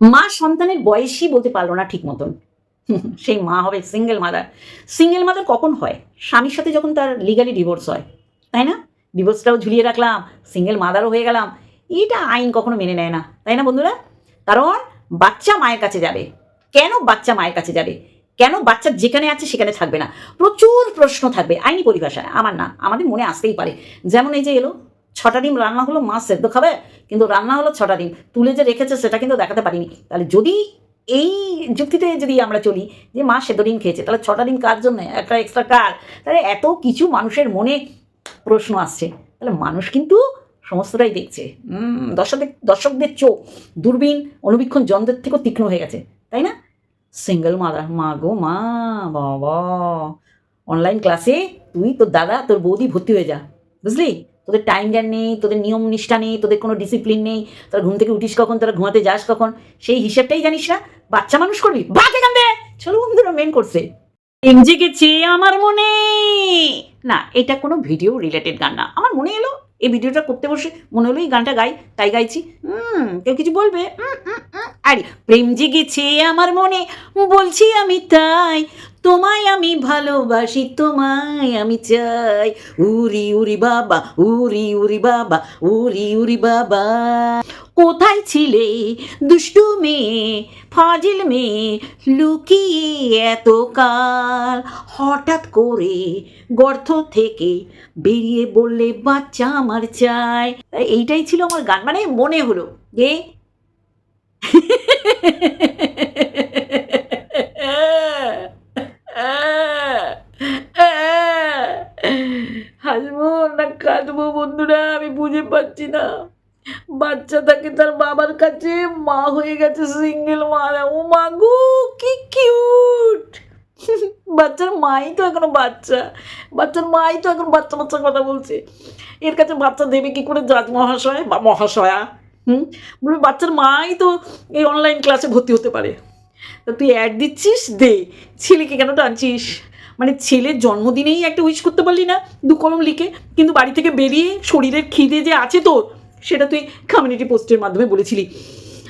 মা সন্তানের বয়সই বলতে পারল না ঠিক মতন। সেই মা হবে সিঙ্গেল মাদার সিঙ্গেল মাদার কখন হয়? স্বামীর সাথে যখন তার লিগালি ডিভোর্স হয়, তাই না? ডিভোর্সটাও ঝুলিয়ে রাখলাম সিঙ্গেল মাদারও হয়ে গেলাম। এটা আইন কখনো মেনে নেয় না, তাই না বন্ধুরা? কারণ বাচ্চা মায়ের কাছে যাবে। কেন বাচ্চা মায়ের কাছে যাবে? কেন বাচ্চা যেখানে আছে সেখানে থাকবে না? প্রচুর প্রশ্ন থাকবে আইনি পরিভাষায়। আমার না, আমাদের মনে আসতেই পারে। যেমন এই যে এলো ছটা ডিম রান্না হলো মা সেদ্ধ খাবে, কিন্তু রান্না হলো ছটা ডিম। তুলে যে রেখেছে সেটা কিন্তু দেখাতে পারিনি। তাহলে যদি এই যুক্তিতে যদি আমরা চলি যে মা সেদ্ধ ডিম খেয়েছে, তাহলে ছটা ডিম কার জন্য? একটা এক্সট্রা কার? তাহলে এত কিছু মানুষের মনে প্রশ্ন আসছে। তাহলে মানুষ কিন্তু সমস্তটাই দেখছে। দর্শকদের দর্শকদের চোখ দূরবীন অনুবীক্ষণ যন্ত্রের থেকেও তীক্ষ্ণ হয়ে গেছে, তাই না? সিঙ্গেল মাদার মা গো, মা, বাবা। অনলাইন ক্লাসে তুই, তোর দাদা, তোর বৌদি ভর্তি হয়ে যা, বুঝলি? তোদের টাইম জ্ঞান নেই, তোদের নিয়ম নিষ্ঠা নেই, তোদের কোনো ডিসিপ্লিন নেই, তোরা ঘুম থেকে উঠিস কখন, তোরা ঘুমাতে যাস কখন, সেই হিসেবটাই জানিস না? বাচ্চা মানুষ করবি? চলো বন্ধুরা মেন করছে জেগেছে আমার মনে! না, এটা কোনো ভিডিও রিলেটেড গান না। আমার মনে এলো, এই ভিডিওটা করতে বসে মনে হলো এই গানটা গাই, তাই গাইছি। হুম, কেউ কিছু বলবে। আরে, প্রেম জেগেছে আমার মনে, বলছি আমি তাই। তোমায় আমি ভালোবাসি, তোমায় আমি চাই। উরি উরি বাবা, উরি উরি বাবা, উরি উরি বাবা। কোথায় ছিলে দুষ্টু মেয়ে, ফাজিল মেয়ে, লুকিয়ে এত কাল? হঠাৎ করে গর্ত থেকে বেরিয়ে বললে, বাচ্চা আমার চাই। এইটাই ছিল আমার গান মানে মনে হলো যে হাসবো না কাঁদবো বন্ধুরা, আমি বুঝে পাচ্ছি না। বাচ্চা থাকে তার বাবার কাছে, মা হয়ে গেছে সিঙ্গেল মা ও মা গো, কি কিউট বাচ্চার মাই তো এখনও বাচ্চা। বাচ্চার মাই তো এখন বাচ্চা বাচ্চার কথা বলছে। এর কাছে বাচ্চা দেবে কি করে জাজ মহাশয় বা মহাশয়া? হুম? বাচ্চার মাই তো এই অনলাইন ক্লাসে ভর্তি হতে পারে। তা তুই অ্যাড দিচ্ছিস? দে। ছেলেকে কেন টানছিস? মানে ছেলের জন্মদিনেই একটা উইশ করতে পারলি না, দু কলম লিখে। কিন্তু বাড়ি থেকে বেরিয়ে শরীরের খিদে যে আছে তোর, সেটা তুই কমিউনিটি পোস্টের মাধ্যমে বলেছিলি।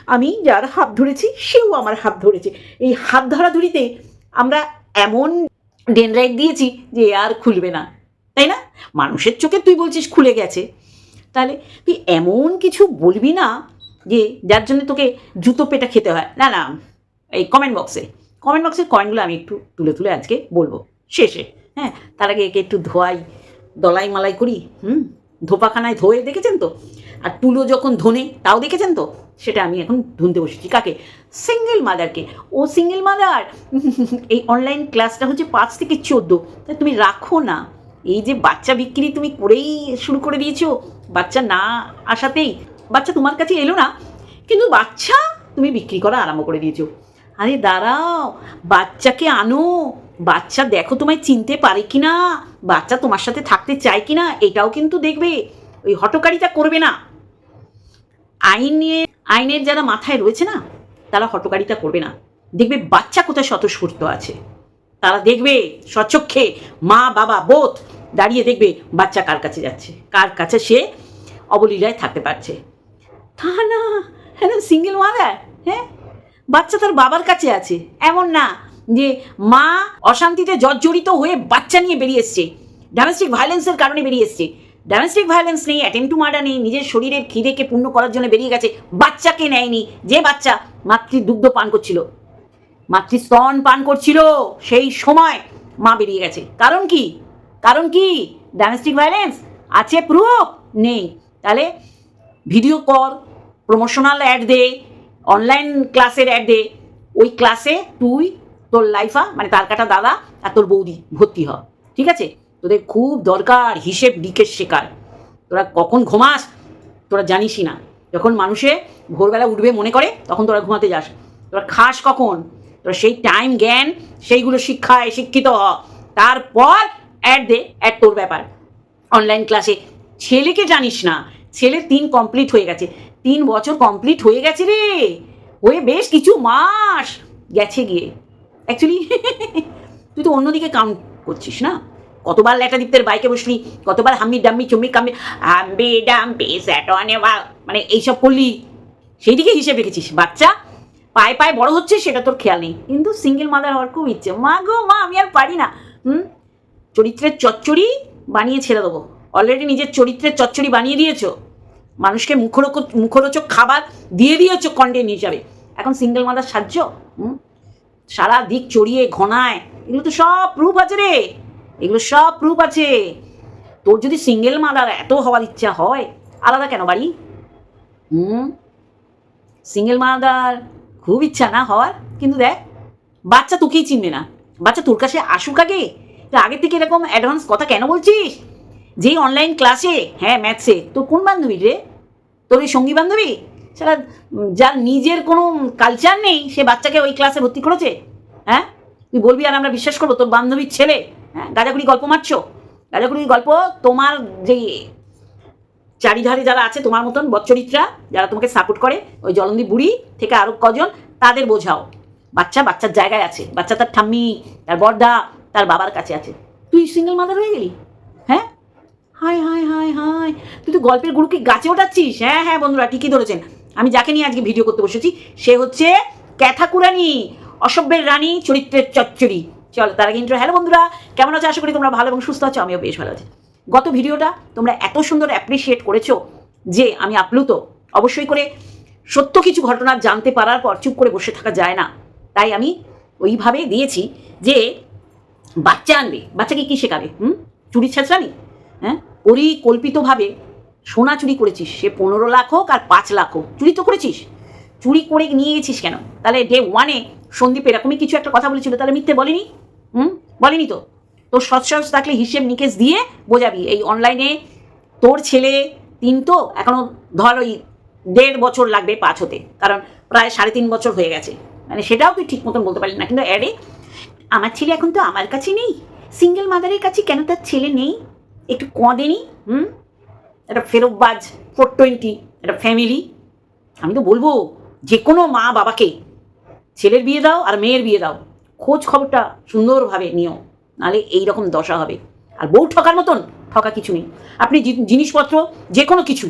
আমি যার হাত ধরেছি, সেও আমার হাত ধরেছে। এই হাত ধরাধরিতে আমরা এমন ডেনরাইট দিয়েছি যে আর খুলবে না। তাই না? মানুষের চোখে তুই বলছিস খুলে গেছে। তাহলে তুই এমন কিছু বলবি না যে যার জন্য তোকে জুতো পেটা খেতে হয়। না না। এই কমেন্ট বক্সে কমেন্ট বক্সের কয়েনগুলো আমি একটু তুলে তুলে আজকে বলব। শেষে হ্যাঁ তার আগে একে একটু ধোয়াই, দলাই মালাই করি, হুম? ধোপাখানায় ধোয়ে, দেখেছেন তো? আর তুলো যখন ধনে, তাও দেখেছেন তো? সেটা আমি এখন ধুনতে বসেছি। কাকে? সিঙ্গেল মাদারকে ও সিঙ্গেল মাদার এই অনলাইন ক্লাসটা হচ্ছে পাঁচ থেকে চোদ্দ। তা তুমি রাখো না। এই যে বাচ্চা বিক্রি তুমি করেই শুরু করে দিয়েছ। বাচ্চা না আসাতেই বাচ্চা তোমার কাছে এলো না। কিন্তু বাচ্চা তুমি বিক্রি করা আরম্ভ করে দিয়েছ। আরে দাঁড়াও, বাচ্চাকে আনো। বাচ্চা দেখো তোমায় চিনতে পারে কি না বাচ্চা তোমার সাথে থাকতে চায় কি না এটাও কিন্তু দেখবে। ওই হটকারিতা করবে না। আইন নিয়ে, আইনের যারা মাথায় রয়েছে না, তারা হটকারিতা করবে না। দেখবে বাচ্চা কোথায় স্বতঃস্ফূর্ত আছে। তারা দেখবে স্বচক্ষে মা, বাবা, বোধ দাঁড়িয়ে দেখবে বাচ্চা কার কাছে যাচ্ছে, কার কাছে সে অবলীলায় থাকতে পারছে। তা না হ্যাঁ সিঙ্গেল মাদার হ্যাঁ? বাচ্চা তার বাবার কাছে আছে। এমন না যে মা অশান্তিতে জর্জরিত হয়ে বাচ্চা নিয়ে বেরিয়ে এসছে। ডোমেস্টিক ভায়োলেন্সের কারণে বেরিয়ে এসছে। ডোমেস্টিক ভায়োলেন্স নেই অ্যাটেম্প টু মার্ডার নেই, নিজের শরীরের খিদেকে পূর্ণ করার জন্য বেরিয়ে গেছে। বাচ্চাকে নেয়নি, যে বাচ্চা মাতৃ দুগ্ধ পান করছিল। মাতৃস্তন পান করছিল, সেই সময় মা বেরিয়ে গেছে। কারণ কি? কারণ কি? ডোমেস্টিক ভায়োলেন্স আছে প্রুফ নেই। তাহলে ভিডিও কর প্রমোশনাল অ্যাড দে অনলাইন ক্লাসের অ্যাড ওই ক্লাসে তুই, তোর লাইফা মানে তার কাটা দাদা আর তোর বৌদি ভর্তি হ। ঠিক আছে? তোদের খুব দরকার হিসেব ডিকের শেখার। তোরা কখন ঘুমাস, তোরা জানিসই না। যখন মানুষে ভোরবেলা উঠবে মনে করে, তখন তোরা ঘুমাতে যাস। তোরা খাস কখন? তোরা সেই টাইম জ্ঞান, সেইগুলো শিক্ষায় শিক্ষিত হ। তারপর অ্যাড দে অ্যাড তোর ব্যাপার। অনলাইন ক্লাসে ছেলেকে জানিস না। ছেলে তিন কমপ্লিট হয়ে গেছে। তিন বছর কমপ্লিট হয়ে গেছে রে। হয়ে বেশ কিছু মাস গেছে গিয়ে। অ্যাকচুয়ালি তুই তো অন্যদিকে কাউন্ট করছিস না? কতবার ল্যাটা দীপ্তের বাইকে বসলি, কতবার হাম্মি ডাম্মি, চুম্মি কাম্মি, হাম্বি ডাম্বি মানে এইসব করলি। সেই দিকে হিসেবে রেখেছিস। বাচ্চা, পায়ে পায়ে বড় হচ্ছে, সেটা তোর খেয়াল নেই। কিন্তু সিঙ্গেল মাদার হওয়ার খুব ইচ্ছে। মা গো, মা, আমি আর পারি না। হুম? চরিত্রের চচ্চড়ি বানিয়ে ছেড়ে দেবো। অলরেডি নিজের চরিত্রের চচ্চড়ি বানিয়ে দিয়েছ? মানুষকে মুখরোক মুখরোচক খাবার দিয়ে দিয়েছ কন্টেন্ট হিসাবে। এখন সিঙ্গেল মাদার সাহায্য? সারা দিক চড়িয়ে ঘনায়। এগুলো তো সব প্রুফ আছে রে। এগুলো সব প্রুফ আছে। তোর যদি সিঙ্গেল মাদার এত হওয়ার ইচ্ছা হয়, আলাদা কেন বাড়ি? হুম? সিঙ্গেল মাদার খুব ইচ্ছা না হওয়ার, কিন্তু দেখ, বাচ্চা তোকেই চিনবে না। বাচ্চা তোর কাছে আসুক আগে। তুই আগে থেকে এরকম অ্যাডভান্স কথা কেন বলছিস? যেই অনলাইন ক্লাসে হ্যাঁ ম্যাথসে তোর কোন বান্ধবী রে? তোর ওই সঙ্গী বান্ধবী? সেটা যার নিজের কোনো কালচার নেই, সে বাচ্চাকে ওই ক্লাসে ভর্তি করেছে? হ্যাঁ? তুই বলবি আর আমরা বিশ্বাস করব, তোর বান্ধবীর ছেলে হ্যাঁ গাজাগুড়ি গল্প মারছো? গাজাগুড়ি গল্প তোমার যে চারিধারে যারা আছে, তোমার মতন বচ্চরিত্রা, যারা তোমাকে সাপোর্ট করে, ওই জলন্দি বুড়ি থেকে আরও কজন, তাদের বোঝাও। বাচ্চা বাচ্চার জায়গায় আছে, বাচ্চা তার ঠাম্মি, তার বর্দা তার বাবার কাছে আছে। তুই সিঙ্গেল মাদার হয়ে গেলি? হ্যাঁ? হাই হাই হাই হাই তুই তো গল্পের গুরুকে গাছে ওঠাচ্ছিস। হ্যাঁ হ্যাঁ বন্ধুরা, ঠিকই ধরেছেন। আমি যাকে নিয়ে আজকে ভিডিও করতে বসেছি, সে হচ্ছে ক্যাথাকুরানি, অসভ্যের রানী, চরিত্রের চচ্চড়ি। চলো, তার আগে ইন্টার হ্যালো বন্ধুরা, কেমন আছো? আশা করি তোমরা ভালো এবং সুস্থ আছো, আমিও বেশ ভালো আছি। গত ভিডিওটা তোমরা এত সুন্দর অ্যাপ্রিসিয়েট করেছ যে আমি আপ্লুত। অবশ্যই করে সত্য কিছু ঘটনা জানতে পারার পর চুপ করে বসে থাকা যায় না। তাই আমি ওইভাবে দিয়েছি যে বাচ্চা আনবে। বাচ্চাকে কী শেখাবে? হুম? চুরি, ছেঁচড়ানি? হ্যাঁ? পরিকল্পিতভাবে সোনা চুরি করেছিস। সে পনেরো লাখ হোক আর পাঁচ লাখ হোক। চুরি তো করেছিস। চুরি করে নিয়ে গেছিস কেন? তাহলে ডে ওয়ানে সন্দীপ এরকমই কিছু একটা কথা বলেছিল, তাহলে মিথ্যে বলেনি? হুম? বলেনি তো? তোর সৎসাহস থাকলে হিসেব নিকেশ দিয়ে বোঝাবি। এই অনলাইনে তোর ছেলে তিন তো এখনও ধর ওই দেড় বছর লাগবে পাঁচ হতে। কারণ প্রায় সাড়ে তিন বছর হয়ে গেছে। মানে সেটাও তুই ঠিক মতন বলতে পারলি না। কিন্তু অ্যাডে আমার ছেলে এখন তো আমার কাছে নেই। সিঙ্গেল মাদারের কাছে কেন তার ছেলে নেই? একটু কঁদেনি, হুম? একটা ফেরতবাজ ফোর টোয়েন্টি একটা ফ্যামিলি আমি তো বলব যে কোনো মা বাবাকে ছেলের বিয়ে দাও আর মেয়ের বিয়ে দাও, খোঁজ খবরটা সুন্দরভাবে নিও, নাহলে এই রকম দশা হবে। আর বউ ঠকার মতন ঠকা কিছু নেই। আপনি জিনিসপত্র যে কোনো কিছু,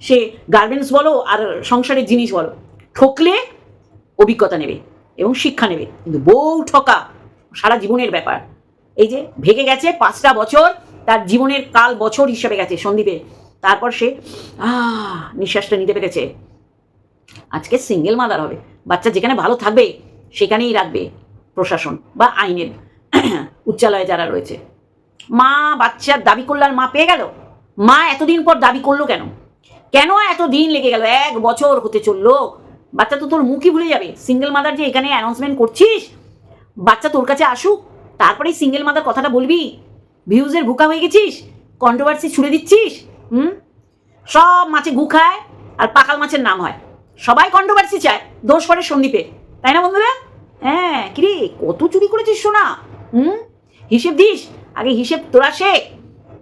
সে গার্মেন্টস বলো আর সংসারের জিনিস বলো, ঠকলে অভিজ্ঞতা নেবে এবং শিক্ষা নেবে। কিন্তু বউ ঠকা, সারা জীবনের ব্যাপার। এই যে, ভেগে গেছে পাঁচটা বছর তার জীবনের কাল বছর হিসেবে গেছে সন্দীপে তারপর সে নিঃশ্বাসটা নিতে পেরেছে। আজকে সিঙ্গেল মাদার হবে। বাচ্চা যেখানে ভালো থাকবে, সেখানেই রাখবে প্রশাসন বা আইনের উচ্চালয়ে যারা রয়েছে। মা বাচ্চার দাবি করল আর মা পেয়ে গেল? মা এতদিন পর দাবি করল কেন? কেন এত দিন লেগে গেল? এক বছর হতে চলল। বাচ্চা তো তোর মুখই ভুলে যাবে। সিঙ্গেল মাদার যে এখানে অ্যানাউন্সমেন্ট করছিস, বাচ্চা তোর কাছে আসুক। তারপরেই সিঙ্গেল মাদার কথাটা বলবি। ভিউজের ভুকা হয়ে গেছিস? কন্ট্রোভার্সি ছুড়ে দিচ্ছিস? হুম? সব মাছে গু খায় আর পাকাল মাছের নাম হয়। সবাই কন্ট্রোভার্সি চায়, দোষ করে সন্দীপে। তাই না বন্ধুরা? হ্যাঁ কিরে, কত চুরি করেছিস শোনা হুম? হিসেব দিস, আগে হিসেব তোরা শেখ।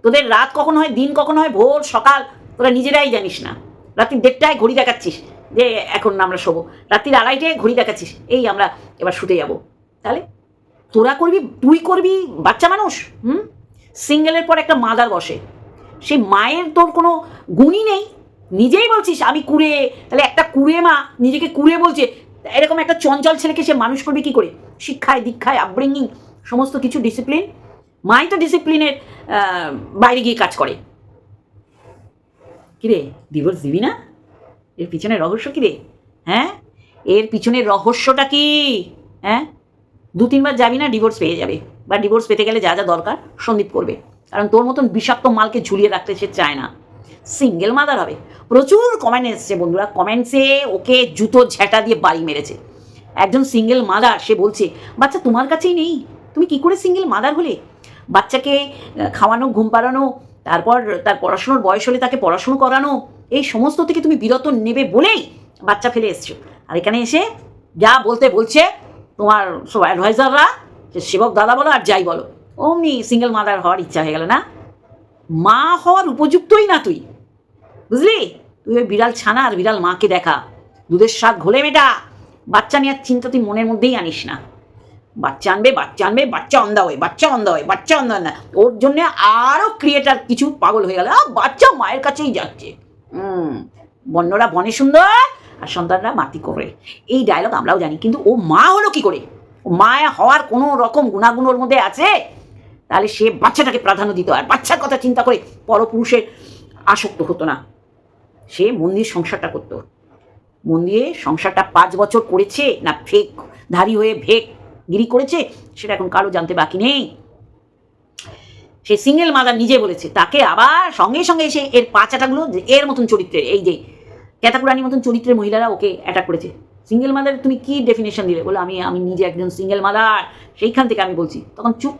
তোদের রাত কখন হয়, দিন কখন হয়, ভোর, সকাল, তোরা নিজেরাই জানিস না। রাত্রি দেড়টায় ঘড়ি দেখাচ্ছিস, যে এখন আমরা শোবো। রাত্রির আড়াইটায় ঘড়ি দেখাচ্ছিস, এই আমরা এবার শুতে যাব। তাহলে তোরা করবি, তুই করবি, বাচ্চা মানুষ, হুম? সিঙ্গেলের পর একটা মাদার বসে। সেই মায়ের তোর কোনো গুণই নেই। নিজেই বলছিস, আমি কুড়ে, তাহলে একটা কুড়ে মা নিজেকে কুড়ে বলছে। এরকম একটা চঞ্চল ছেলেকে সে মানুষ করবে কী করে? শিক্ষায়, দীক্ষায় আপব্রিঙ্গিং সমস্ত কিছু ডিসিপ্লিন মাই তো ডিসিপ্লিনের বাইরে গিয়ে কাজ করে। কিরে ডিভোর্স দিবি না? এর পিছনে রহস্য কী রে হ্যাঁ? এর পিছনের রহস্যটা কি? হ্যাঁ? দু তিনবার যাবি না ডিভোর্স পেয়ে যাবে। বা ডিভোর্স পেতে গেলে যা যা দরকার সন্দীপ করবে। কারণ তোর মতন বিষাক্ত মালকে ঝুলিয়ে রাখতে সে চায় না। সিঙ্গেল মাদার হবে। প্রচুর কমেন্ট এসছে বন্ধুরা। কমেন্টসে ওকে জুতো ঝেঁটা দিয়ে বাড়ি মেরেছে। একজন সিঙ্গেল মাদার সে বলছে, বাচ্চা, তোমার কাছেই নেই। তুমি কি করে সিঙ্গেল মাদার হলে? বাচ্চাকে খাওয়ানো, ঘুম পাড়ানো, তারপর তার পড়াশুনোর বয়স হলে তাকে পড়াশুনো করানো, এই সমস্ত থেকে তুমি বিরত নেবে বলেই বাচ্চা ফেলে এসছো। আর এখানে এসে যা বলতে বলছে তোমার সব অ্যাডভাইজাররা সে সেবক দাদা বলো আর যাই বলো। অমনি সিঙ্গেল মাদার হওয়ার ইচ্ছা হয়ে গেল না? মা হওয়ার উপযুক্তই না তুই। বুঝলি? তুই ওই বিড়াল ছানা আর বিড়াল মাকে দেখা। দুধের স্বাদ ঘোলে মেটা বাচ্চা নেওয়ার চিন্তা তুই মনের মধ্যেই আনিস না। বাচ্চা আনবে বাচ্চা আনবে, বাচ্চা অন্ধা হয় বাচ্চা অন্ধা হয় বাচ্চা অন্ধা না। ওর জন্য আরও ক্রিয়েটার কিছু পাগল হয়ে গেল। বাচ্চা মায়ের কাছেই যাচ্ছে। হুম বন্যরা বনে সুন্দর আর সন্তানরা মাতি করে। এই ডায়লগ আমরাও জানি, কিন্তু ও মা হলো কি করে? ও মা হওয়ার কোনো রকম গুণাগুণ ওর মধ্যে আছে? তাহলে সে বাচ্চাটাকে প্রাধান্য দিত, আর বাচ্চার কথা চিন্তা করে পরপুরুষের আসক্ত হতো না। সে মন্দির সংসারটা করতো। মন দিয়ে সংসারটা পাঁচ বছর করেছে না ফেক ধারী হয়ে ভেক গিরি করেছে, সেটা এখন কারও জানতে বাকি নেই। সে সিঙ্গেল মাদার নিজে বলেছে, তাকে আবার সঙ্গে সঙ্গে এসে এর পাচাটাগুলো এর মতন চরিত্রের, এই যে ক্যাতাকুরানির মতন চরিত্রের মহিলারা ওকে অ্যাটাক করেছে। সিঙ্গেল মাদার তুমি কি ডেফিনেশন দিলে? বলো, আমি আমি নিজে একজন সিঙ্গেল মাদার সেইখান থেকে আমি বলছি, তখন চুপ।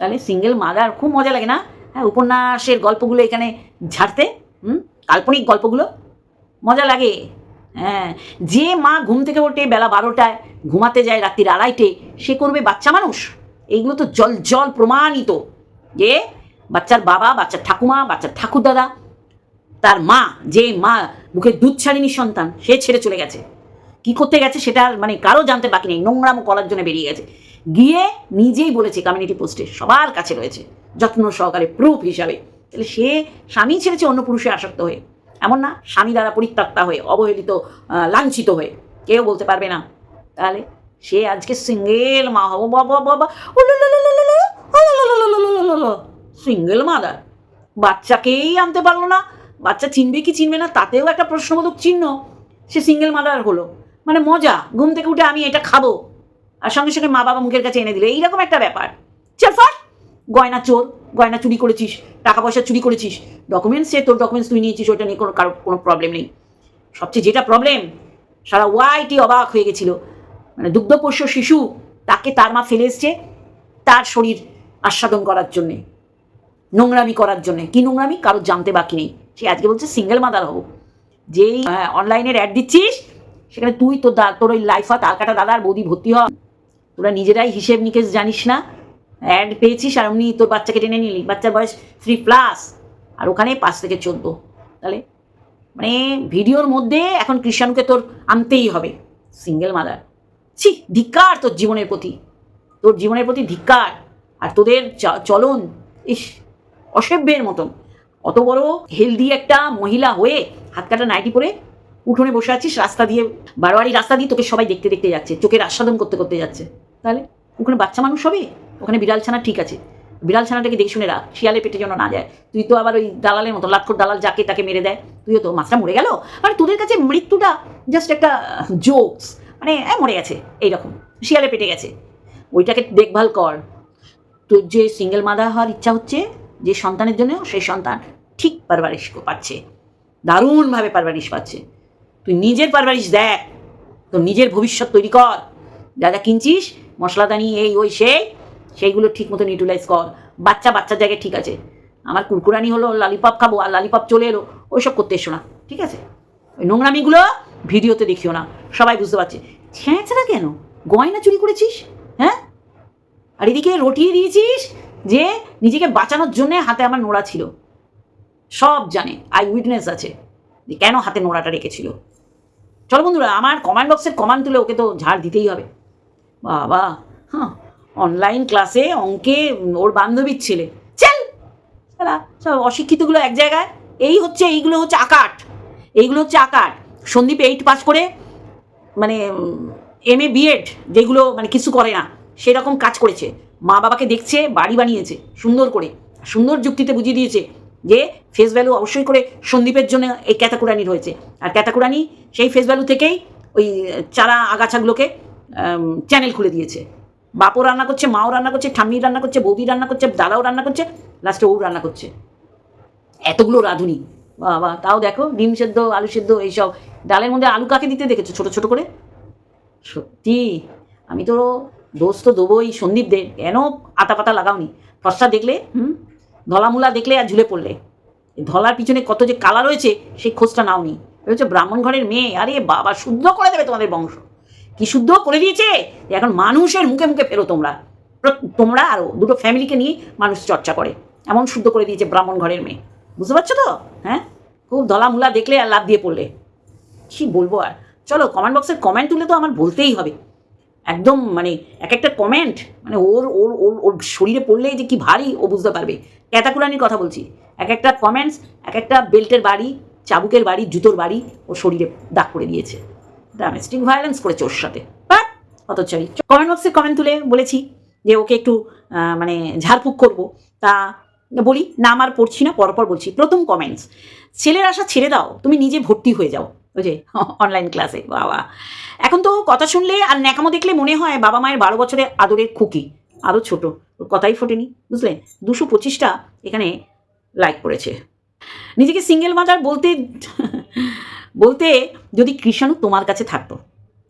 তাহলে সিঙ্গেল মাদার খুব মজা লাগে না? হ্যাঁ উপন্যাসের গল্পগুলো এখানে ঝাড়তে, হুম? কাল্পনিক গল্পগুলো মজা লাগে। হ্যাঁ যে মা ঘুম থেকে ওঠে বেলা বারোটায়, ঘুমাতে যায় রাত্রির আড়াইটে, সে করবে বাচ্চা মানুষ? এইগুলো তো জল জল প্রমাণিত। যে বাচ্চার বাবা, বাচ্চার ঠাকুমা, বাচ্চার ঠাকুরদাদা তার মা যে মা মুখে দুধ ছাড়িনি সন্তান সে ছেড়ে চলে গেছে কি করতে গেছে সেটা মানে কারও জানতে বাকি নেই নোংরামো করার জন্য বেরিয়ে গেছে গিয়ে নিজেই বলেছে কমিউনিটি পোস্টে সবার কাছে রয়েছে যত্ন সহকারে প্রুফ হিসাবে তাহলে সে স্বামী ছেড়েছে অন্য পুরুষে আসক্ত হয়ে এমন না স্বামী দ্বারা পরিত্যক্তা হয়ে অবহেলিত লাঞ্ছিত হয়ে কেউ বলতে পারবে না তাহলে সে আজকে সিঙ্গেল মা হব বাবা বাবা সিঙ্গেল মাদার বাচ্চাকেই আনতে পারল না বাচ্চা চিনবে কি চিনবে না, তাতেও একটা প্রশ্নবোধক চিহ্ন। সে সিঙ্গেল মাদার হলো। মানে মজা, ঘুম থেকে উঠে আমি এটা খাব। আর সঙ্গে সঙ্গে মা বাবা মুখের কাছে এনে দিলে। এইরকম একটা ব্যাপার। চল ফাট! গয়না চোর, গয়না চুরি করেছিস, টাকা পয়সা চুরি করেছিস। ডকুমেন্টস সে তোর ডকুমেন্টস তুই নিয়েছিস, ওইটা নিয়ে কোনো কারও কোনো প্রবলেম নেই। সবচেয়ে যেটা প্রবলেম সারা ওয়াইটি অবাক হয়ে গেছিল। মানে দুগ্ধপোষ্য শিশু, তাকে তার মা ফেলে এসছে তার শরীর আস্বাদন করার জন্যে। নোংরামি করার জন্যে। কি নোংরামি? কারও জানতে বাকি নেই। সে আজকে বলছে সিঙ্গেল মাদার হব। যেই অনলাইনের অ্যাড দিচ্ছিস, সেখানে তুই তোর দা- তোর ওই লাইফা তার কাটা দাদা আর বৌদি ভর্তি হ। তোরা নিজেরাই হিসেব নিকেশ জানিস না। অ্যাড পেয়েছিস আর এমনি তোর বাচ্চাকে টেনে নিলি। বাচ্চার বয়স থ্রি প্লাস আর ওখানে পাঁচ থেকে চোদ্দ। তাহলে মানে ভিডিওর মধ্যে এখন কৃষাণুকে তোর আনতেই হবে। সিঙ্গেল মাদার ছি, ধিক্কার তোর জীবনের প্রতি। তোর জীবনের প্রতি ধিক্কার। আর তোদের চলন। ইস অসভ্যের মতন। অত বড় হেলদি একটা মহিলা হয়ে হাত কাটা নাইটি পরে উঠোনে বসে আছিস, রাস্তা দিয়ে, বারোয়ারি রাস্তা দিয়ে তোকে সবাই দেখতে দেখতে যাচ্ছে, চোখের আস্বাদন করতে করতে যাচ্ছে। তাহলে ওখানে বাচ্চা মানুষ হবে? ওখানে বিড়াল ছানা ঠিক আছে। বিড়াল ছানাটাকে দেখে শুনে রাখ শিয়ালে পেটে যেন না যায়। তুই তো আবার ওই দালালের মতো, লাটখোর দালাল যাকে তাকে মেরে দেয়, তুইও তো মাছটা মরে গেল? মানে তোদের কাছে মৃত্যুটা জাস্ট একটা জোকস মানে মরে গেছে, এইরকম শিয়ালে পেটে গেছে। ওইটাকে দেখভাল কর। তোর যে সিঙ্গেল মাদার হওয়ার ইচ্ছা হচ্ছে যে সন্তানের জন্য সেই সন্তান ঠিক পারবারিশ পাচ্ছে, দারুণভাবে পারবারিশ পাচ্ছে। তুই নিজের পারবারিশ দেখ, তোর নিজের ভবিষ্যৎ তৈরি কর। যা যা কিনছিস, মশলাদানি, এই, ওই, সেই, সেইগুলো ঠিক মতো ইউটিলাইজ কর। বাচ্চা বাচ্চার জায়গায় ঠিক আছে। আমার কুরকুরানি হলো, লালিপপ খাব আর লালিপপ চলে এলো, ওইসব করতে এসো না, ঠিক আছে? ওই নোংরামিগুলো ভিডিওতে দেখিও না, সবাই বুঝতে পারছে। ছেঁচড়া কেন? গয়না চুরি করেছিস? হ্যাঁ? আর এদিকে রটিয়ে দিয়েছিস যে নিজেকে বাঁচানোর জন্যে হাতে আমার নোড়া ছিল। সব জানে আই উইটনেস আছে যে কেন হাতে নোড়াটা রেখেছিল। চলো বন্ধুরা, আমার কমান্ড বক্সের কমান্ড তুলে ওকে তো ঝাড় দিতেই হবে। বাবা হ্যাঁ অনলাইন ক্লাসে অঙ্কে ওর বান্ধবীর ছেলে। চল সব অশিক্ষিতগুলো এক জায়গায়। এই হচ্ছে, এইগুলো হচ্ছে আকাট। এইগুলো হচ্ছে আকাট। সন্দীপ এইট পাস করে মানে এম এ বিএড যেগুলো মানে কিছু করে না। সেরকম কাজ করেছে। মা বাবাকে দেখছে, বাড়ি বানিয়েছে, সুন্দর করে। সুন্দর যুক্তিতে বুঝিয়ে দিয়েছে যে ফেস ভ্যালু অবশ্যই করে সন্দীপের জন্য এই ক্যাতাকুরানির রয়েছে আর ক্যাতাকুরানি সেই ফেস ভ্যালু থেকেই ওই চারা আগাছাগুলোকে চ্যানেল খুলে দিয়েছে। বাপও রান্না করছে, মাও রান্না করছে ঠাম্মি রান্না করছে, বৌদি রান্না করছে, দাদাও রান্না করছে লাস্টে ও রান্না করছে। এতগুলো রাঁধুনি। বাবা, তাও দেখো, ডিম সেদ্ধ, আলু সেদ্ধ, এইসব। ডালের মধ্যে আলু কাকে দিতে দেখেছ? ছোট ছোট করে? সত্যি? আমি তো দোষ তো দেবোই সন্দীপদের কেন আতা পাতা লাগাওনি? ফর্সা দেখলে, হুম? ধলামুলা দেখলে আর ঝুলে পড়লে। এই ধলার পিছনে কত যে কালা রয়েছে, সেই খোঁজটা নাওনি। হচ্ছে ব্রাহ্মণ ঘরের মেয়ে। আরে বাবা, শুদ্ধ করে দেবে তোমাদের বংশ। কি শুদ্ধ করে দিয়েছে? এখন মানুষের মুখে মুখে ফেরো তোমরা। তোমরা আরও দুটো ফ্যামিলিকে নিয়ে মানুষ চর্চা করে। এমন শুদ্ধ করে দিয়েছে ব্রাহ্মণ ঘরের মেয়ে। বুঝতে পারছ তো? হ্যাঁ? খুব ধলামুলা দেখলে আর লাভ দিয়ে পড়লে। কি বলব আর? চলো কমেন্ট বক্সের কমেন্ট তুলে তো আমার বলতেই হবে। একদম মানে এক একটা কমেন্ট মানে ওর ওর ওর ওর শরীরে পড়লেই যে কি ভারী, ও বুঝতে পারবে। ক্যাতাকুরানির কথা বলছি। এক একটা কমেন্টস এক একটা বেল্টের বাড়ি, চাবুকের বাড়ি, জুতোর বাড়ি ও শরীরে দাগ করে দিয়েছে ডোমেস্টিক ভায়োলেন্স করেছে ওর সাথে। বাট অতচারী কমেন্ট বক্সে কমেন্ট তুলে বলেছি যে ওকে একটু মানে ঝাড়ফুঁক করব। তা বলি, না, আমার পড়ছি না, পরপর বলছি। প্রথম কমেন্টস ছেলের আশা ছেড়ে দাও, তুমি নিজে ভর্তি হয়ে যাও। ওই যে অনলাইন ক্লাসে বাবা। এখন তো কথা শুনলে আর ন্যাকামো দেখলে মনে হয় বাবা মায়ের বারো বছরের আদরের খুকি। আরও ছোট কথাই ফোটেনি বুঝলেন দুশো পঁচিশটা এখানে লাইক করেছে। নিজেকে সিঙ্গেল মাদার বলতে বলতে যদি কৃষাণু তোমার কাছে থাকতো,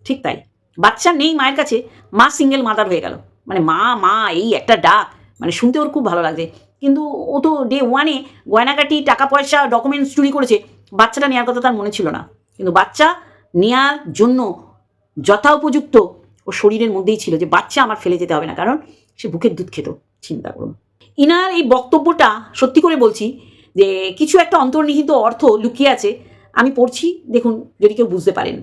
ঠিক তাই? বাচ্চা নেই মায়ের কাছে, মা সিঙ্গেল মাদার হয়ে গেল। মানে মা মা, এই একটা ডাক মানে শুনতে ওর খুব ভালো লাগছে। কিন্তু ও তো ডে ওয়ানে গয়নাকাটি টাকা পয়সা ডকুমেন্টস চুরি করেছে, বাচ্চাটা নেওয়ার কথা তার মনে ছিল না। কিন্তু বাচ্চা নেওয়ার জন্য যথা উপযুক্ত ও শরীরের মধ্যেই ছিল যে বাচ্চা আমার ফেলে যেতে হবে না, কারণ সে বুকের দুধ খেত। চিন্তা করুন। ইনার এই বক্তব্যটা সত্যি করে বলছি যে কিছু একটা অন্তর্নিহিত অর্থ লুকিয়ে আছে, আমি পড়ছি, দেখুন, যদি কেউ বুঝতে পারেন।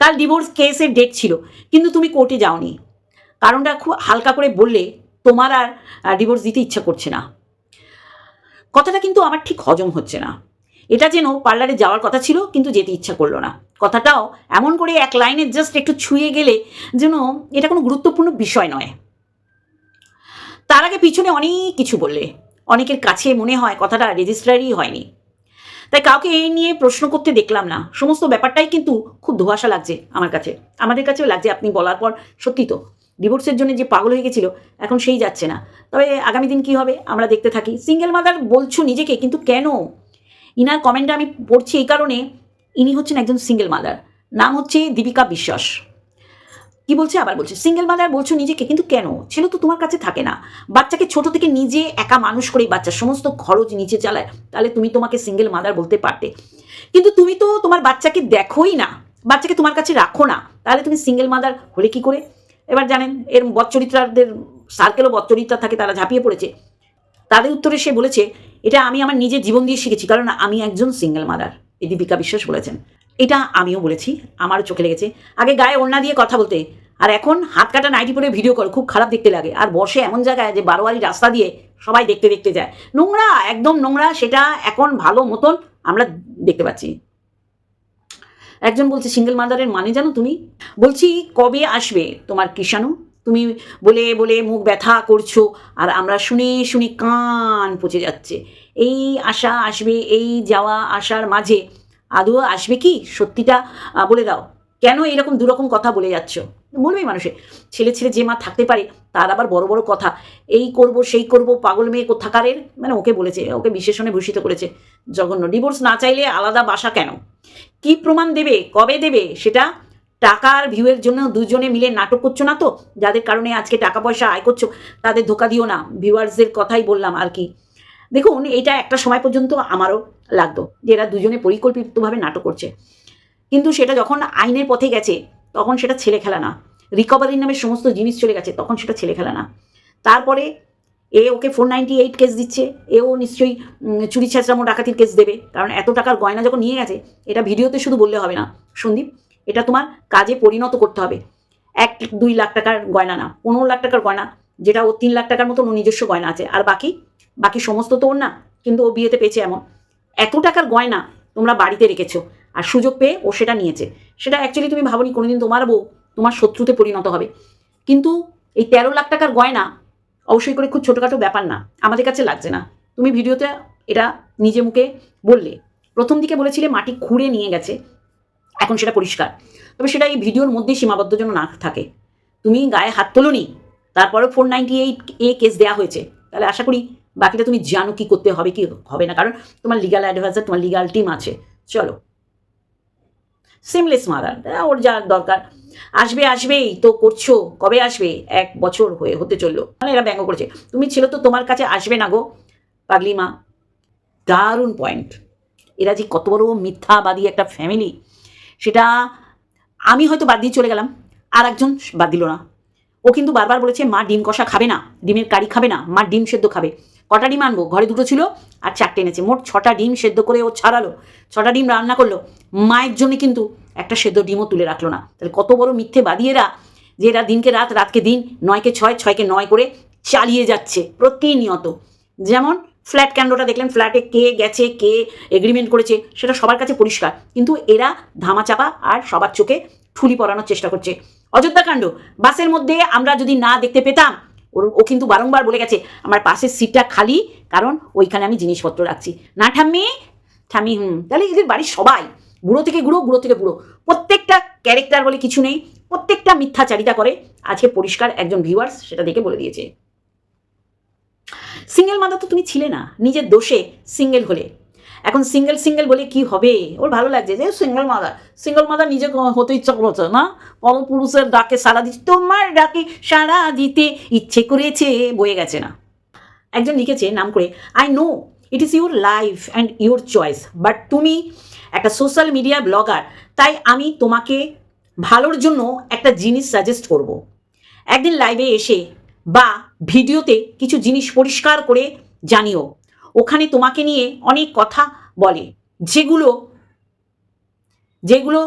তার ডিভোর্স কেসের ডেট ছিল, কিন্তু তুমি কোর্টে যাওনি। কারণটা খুব হালকা করে বললে তোমার আর ডিভোর্স দিতে ইচ্ছা করছে না। কথাটা কিন্তু আমার ঠিক হজম হচ্ছে না। এটা যেন পার্লারে যাওয়ার কথা ছিল, কিন্তু যেতে ইচ্ছা করল না। কথাটাও এমন করে এক লাইনে জাস্ট একটু ছুঁয়ে গেলে যেন এটা কোনো গুরুত্বপূর্ণ বিষয় নয়। তার আগে পিছনে অনেক কিছু বললে। অনেকের কাছে মনে হয় কথাটা রেজিস্ট্রারই হয়নি। তাই কাউকে এই নিয়ে প্রশ্ন করতে দেখলাম না। সমস্ত ব্যাপারটাই কিন্তু খুব ধোয়াশা লাগছে আমার কাছে। আমাদের কাছেও লাগছে আপনি বলার পর। সত্যি তো ডিভোর্সের জন্য যে পাগল হয়ে গেছিল, এখন সেই যাচ্ছে না। তবে আগামী দিন কি হবে? আমরা দেখতে থাকি। সিঙ্গেল মাদার বলছো নিজেকে, কিন্তু কেন? ইনার কমেন্টটা আমি পড়ছি এই কারণে ইনি হচ্ছেন একজন সিঙ্গেল মাদার নাম হচ্ছে দীপিকা বিশ্বাস। কি বলছে? আবার বলছে সিঙ্গেল মাদার বলছো নিজেকে, কিন্তু কেন? ছেলে তো তোমার কাছে থাকে না। বাচ্চাকে ছোট থেকে নিজে একা মানুষ করেই বাচ্চার সমস্ত খরচ নিচে চালায়। তাহলে তুমি তোমাকে সিঙ্গেল মাদার বলতে পারতে। কিন্তু তুমি তো তোমার বাচ্চাকে দেখোই না, বাচ্চাকে তোমার কাছে রাখো না। তাহলে তুমি সিঙ্গেল মাদার হলে কি করে? এবার জানেন, এর বচ্চরিত্রাদের সার্কেলও বচ্চরিত্রা থাকে, তারা ঝাঁপিয়ে পড়েছে। তাদের উত্তরে সে বলেছে, এটা আমি আমার নিজের জীবন দিয়ে শিখেছি, কারণ আমি একজন সিঙ্গেল মাদার এই দীপিকা বিশ্বাস বলেছেন। এটা আমিও বলেছি, আমারও চোখে লেগেছে। আগে গায়ে ওড়না দিয়ে কথা বলতে, আর এখন হাত কাটা নাইটি পরে ভিডিও করে, খুব খারাপ দেখতে লাগে। আর বসে এমন জায়গায় যে বারোয়ারি রাস্তা দিয়ে সবাই দেখতে দেখতে যায়। নোংরা, একদম নোংরা, সেটা এখন ভালো মতন আমরা দেখতে পাচ্ছি। একজন বলছে সিঙ্গেল মাদারের মানে জানো তুমি? বলছি, কবে আসবে তোমার কৃষাণু? তুমি বলে বলে মুখ ব্যথা করছ, আর আমরা শুনে শুনে কান পচে যাচ্ছে। এই আশা আসবে, এই যাওয়া আসার মাঝে আদৌ আসবে কি? সত্যিটা বলে দাও। কেন এরকম দুরকম কথা বলে যাচ্ছ? বলবেই মানুষে। ছেলে ছেলে যে মা থাকতে পারে, তার আবার বড় বড় কথা। এই করব, সেই করব, পাগল মেয়ে কোথাকারের মানে ওকে বলেছে, ওকে বিশেষণে ভূষিত করেছে। জঘন্য। ডিভোর্স না চাইলে আলাদা বাসা কেন? কি প্রমাণ দেবে? কবে দেবে? সেটা টাকার ভিউয়ের জন্য দুজনে মিলে নাটক করছ না তো? যাদের কারণে আজকে টাকা পয়সা আয় করছ, তাদের ধোকা দিও না। ভিউয়ার্সদের কথাই বললাম আর কি। দেখুন, এটা একটা সময় পর্যন্ত আমারও লাগতো যে এরা দুজনে পরিকল্পিতভাবে নাটক করছে। কিন্তু সেটা যখন আইনের পথে গেছে, তখন সেটা ছেলে খেলা না। রিকভারির নামে সমস্ত জিনিস চলে গেছে, তখন সেটা ছেলে খেলা না। তারপরে এ ওকে ফোর নাইনটি এইট কেস দিচ্ছে, এও নিশ্চয়ই চুরি ছেঁচড়ামো ডাকাতির কেস দেবে। কারণ এত টাকার গয়না যখন নিয়ে গেছে, এটা ভিডিওতে শুধু বললে হবে না। সন্দীপ এটা তোমার কাজে পরিণত করতে হবে। এক, দুই লাখ টাকার গয়না না পনেরো লাখ টাকার গয়না, যেটা ও তিন লাখ টাকার মতন ওর নিজস্ব গয়না আছে। আর বাকি বাকি সমস্ত তো ওর না, কিন্তু ও বিয়েতে পেয়েছে এমন। এত টাকার গয়না তোমরা বাড়িতে রেখেছো, আর সুযোগ পেয়ে ও সেটা নিয়েছে। সেটা অ্যাকচুয়ালি তুমি ভাবনি কোনোদিন তোমার বউ, তোমার শত্রুতে পরিণত হবে। কিন্তু এই তেরো লাখ টাকার গয়না অবশ্যই করে খুব ছোটোখাটো ব্যাপার না, আমাদের কাছে লাগছে না। তুমি ভিডিওতে এটা নিজে মুখে বললে। প্রথম দিকে বলেছিলে মাটি খুঁড়ে নিয়ে গেছে। এখন সেটা পরিষ্কার। তবে সেটা এই ভিডিওর মধ্যেই সীমাবদ্ধ যেন না থাকে। তুমি গায়ে হাত তোলোনি তারপরে ফোর নাইনটি এইট এ কেস দেওয়া হয়েছে। তাহলে আশা করি বাকিটা তুমি জানো কি করতে হবে, কি হবে না। কারণ তোমার লিগাল অ্যাডভাইজার তোমার লিগাল টিম আছে। চলো। সিমলেস মাদার ওর যা দরকার। আসবে, আসবেই তো করছ। কবে আসবে? এক বছর হয়ে, হতে চলল। মানে এরা ব্যঙ্গ করেছে। তুমি ছিল তো তোমার কাছে আসবে না গো, পাগলি মা। দারুণ পয়েন্ট এরা যে কত বড় মিথ্যাবাদী একটা ফ্যামিলি সেটা আমি হয়তো বাদ দিয়ে চলে গেলাম, আর একজন বাদ দিল না। ও কিন্তু বারবার বলেছে, মা, ডিম কষা খাবে না, ডিমের কারি খাবে না, মা, ডিম সেদ্ধ খাবে। কটা ডিম আনব? ঘরে দুটো ছিল আর চারটে এনেছে। মোট ছটা ডিম সেদ্ধ করে ও ছাড়ালো। ছটা ডিম রান্না করল। মায়ের জন্য কিন্তু একটা সেদ্ধ ডিমও তুলে রাখল না। তাহলে কত বড় মিথ্যে বাদিয়েরা যে এরা দিনকে রাত, রাতকে দিন, নয়কে ছয়, ছয়কে নয় করে চালিয়ে যাচ্ছে প্রতিনিয়ত। যেমন ফ্ল্যাট ক্যান্ডোটা দেখলেন, ফ্ল্যাটে কে গেছে, কে এগ্রিমেন্ট করেছে, সেটা সবার কাছে পরিষ্কার। কিন্তু এরা ধামাচাপা আর সবার চোখে ঠুলি পরানোর চেষ্টা করছে। অযোধ্যা কাণ্ড, বাসের মধ্যে আমরা যদি না দেখতে পেতাম, ওর, ও কিন্তু বারংবার বলে গেছে, আমার পাশের সিটটা খালি, কারণ ওইখানে আমি জিনিসপত্র রাখছি। না, ঠাম্মি ঠাম্মি, হুম, তাহলে এদের বাড়ির সবাই, বুড়ো থেকে বুড়ো বুড়ো থেকে বুড়ো, প্রত্যেকটা ক্যারেক্টার বলে কিছু নেই, প্রত্যেকটা মিথ্যাচারিতা করে, আজকে পরিষ্কার একজন ভিউয়ার্স সেটা দেখে বলে দিয়েছে। সিঙ্গেল মাদার তো তুমি ছিলে না, নিজের দোষে সিঙ্গেল হলে। এখন সিঙ্গেল সিঙ্গেল বলে কি হবে? ওর ভালো লাগছে যে সিঙ্গেল মাদার সিঙ্গেল মাদার নিজে হতে ইচ্ছা করেছে না। পরপুরুষের ডাকে সারা দিচ্ছে তোমার ডাকে সারা দিতে ইচ্ছে করেছে, বয়ে গেছে না। একজন লিখেছে নাম করে I know it is your life and your choice but তুমি একটা সোশ্যাল মিডিয়া ব্লগার তাই আমি তোমাকে ভালোর জন্য একটা জিনিস সাজেস্ট করব। একদিন লাইভে এসে বা ভিডিওতে কিছু জিনিস পরিষ্কার করে জানিও। ওখানে তোমাকে নিয়ে অনেক কথা বলে, যেগুলো যেগুলো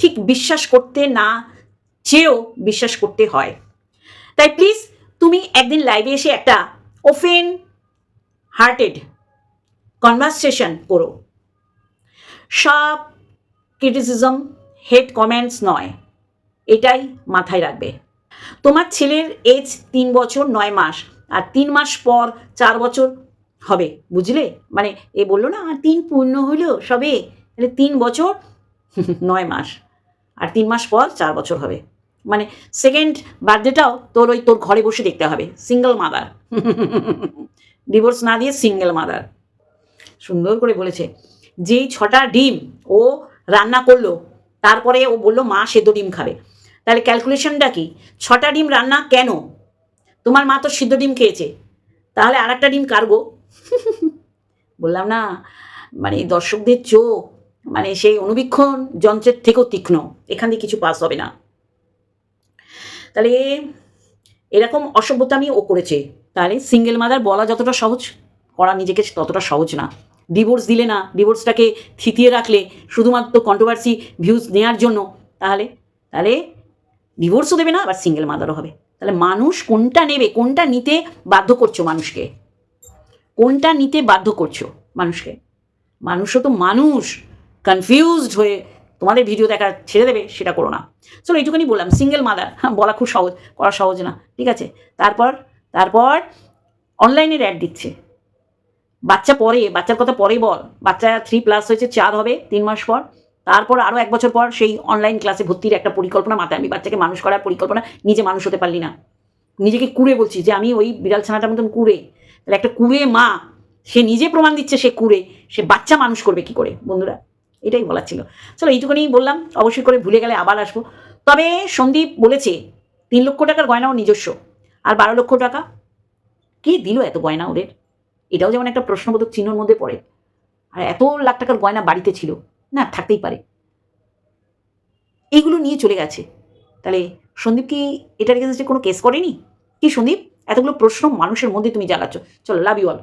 ঠিক বিশ্বাস করতে না চেয়েও বিশ্বাস করতে হয়। তাই প্লিজ তুমি একদিন লাইভে এসে একটা ওপেন হার্টেড কনভার্সেশন করো। সব ক্রিটিসিজম হেড কমেন্টস নয়, এটাই মাথায় রাখবে। তোমার ছেলের এজ তিন বছর নয় মাস, আর তিন মাস পর চার বছর হবে, বুঝলে? মানে এ বলল না, "আর তিন পূর্ণ হলো সবে, তাহলে তিন বছর নয় মাস, আর তিন মাস পর চার বছর হবে। মানে সেকেন্ড বার্থডেটাও তোর ওই তোর ঘরে বসে দেখতে হবে সিঙ্গেল মাদার ডিভোর্স না দিয়ে সিঙ্গেল মাদার সুন্দর করে বলেছে, যেই ছটা ডিম ও রান্না করল, তারপরে ও বলল মা সেদ্ধ ডিম খাবে। তাহলে ক্যালকুলেশনটা কি? ছটা ডিম রান্না কেন? তোমার মা তো সিদ্ধ ডিম খেয়েছে। তাহলে আর একটা ডিম কারগো বললাম না মানে দর্শকদের চোখ মানে সেই অনুবীক্ষণ যন্ত্রের থেকেও তীক্ষ্ণ, এখান দিয়ে কিছু পাস হবে না। তাহলে এরকম অসভ্যতামি ও করেছে। তাহলে সিঙ্গেল মাদার বলা যতটা সহজ, করা নিজেকে ততটা সহজ না। ডিভোর্স দিলে না ডিভোর্সটাকে থিতিয়ে রাখলে শুধুমাত্র কন্ট্রোভার্সি ভিউজ নেওয়ার জন্য, তাহলে তাহলে ডিভোর্সও দেবে না, আবার সিঙ্গেল মাদারও হবে। তাহলে মানুষ কোনটা নেবে, কোনটা নিতে বাধ্য করছ মানুষকে? কোনটা নিতে বাধ্য করছ মানুষকে? মানুষও তো মানুষ কনফিউজড হয়ে তোমাদের ভিডিও দেখা ছেড়ে দেবে, সেটা করো না। চলো এইটুকুনি বললাম সিঙ্গেল মাদার হ্যাঁ বলা খুব সহজ, করা সহজ না, ঠিক আছে? তারপর তারপর অনলাইনের অ্যাড দিচ্ছে। বাচ্চা পরে বাচ্চার কথা পরে বল। বাচ্চা থ্রি প্লাস হয়েছে, চার হবে, তিন মাস পর। তারপর আরও এক বছর পর সেই অনলাইন ক্লাসে ভর্তির একটা পরিকল্পনা মাথায় আমি বাচ্চাকে মানুষ করার পরিকল্পনা নিজে মানুষ হতে পারলি না। নিজেকে কুড়ে বলছি যে আমি ওই বিড়াল ছানাটার মতন কুড়ে। তাহলে একটা কুড়ে মা, সে নিজে প্রমাণ দিচ্ছে সে কুড়ে, সে বাচ্চা মানুষ করবে কি করে? বন্ধুরা, এটাই বলার ছিল। চলো এইটুকুনি বললাম, অবশ্যই করে ভুলে গেলে আবার আসব। তবে সন্দীপ বলেছে, তিন লক্ষ টাকার গয়না ওর নিজস্ব। আর বারো লক্ষ টাকা? কে দিল এত গয়না ওদের? এটাও যেমন একটা প্রশ্নবোধক চিহ্নর মধ্যে পড়ে। আর এত লাখ টাকার গয়না বাড়িতে ছিল। না, থাকতেই পারে। এইগুলো নিয়ে চলে গেছে। তাহলে সন্দীপ কি এটার এগেনস্টে কোনো কেস করেনি? কি সন্দীপ? এতগুলো প্রশ্ন মানুষের মধ্যে তুমি জাগাচ্ছ। চলো লাভ ইউ অল